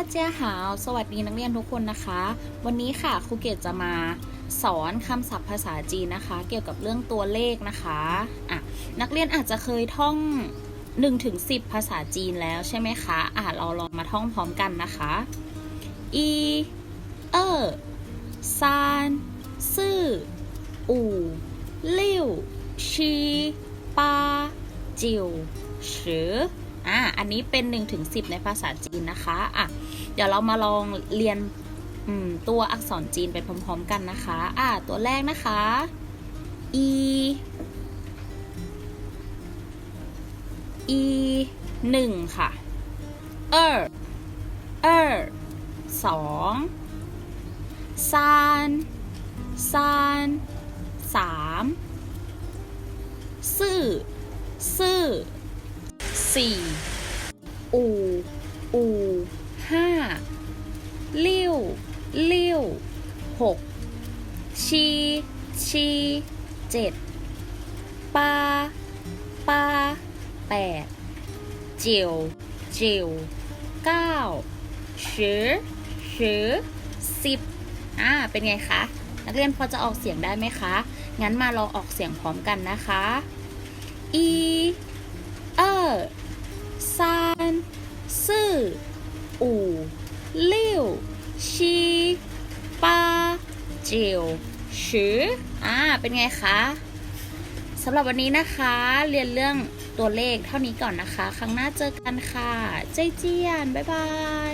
เจ้าหาว สวัสดีนักเรียนทุกคนนะคะ วันนี้ค่ะครูเกดจะมาสอนคำศัพท์ภาษาจีนนะคะ เกี่ยวกับเรื่องตัวเลขนะคะอะนักเรียนอาจจะเคยท่อง1ถึง10 ภาษาจีนแล้วใช่ไหมคะอะเราลองมาท่องพร้อมกันนะคะอีเออซานซื่ออู่ลิ่วชีปาจิวชือ อะอันนี้เป็น1ถึง10ในภาษาจีนนะคะอะเดี๋ยวเรามาลองเรียนตัวอักษรจีนไปพร้อมๆกันนะคะอะตัวแรกนะคะ e e หนึ่งค่ะเออเออสองซานซานสามซื่อซื่อ สี่อูอูห้าลิ้วลิ้วหกชีชีเจ็ดปาปาแปดจิวเจิวเก้าชือชือสิบอ่าเป็นไงคะ นักเรียนพอจะออกเสียงได้ไหมคะ งั้นมาลองออกเสียงพร้อมกันนะคะอี ซื่ออู่ลิ่วชีปาจิวชืออ่า เป็นไงคะสำหรับวันนี้นะคะ เรียนเรื่องตัวเลขเท่านี้ก่อนนะคะ ครั้งหน้าเจอกันค่ะ เจเจียน บ๊ายบาย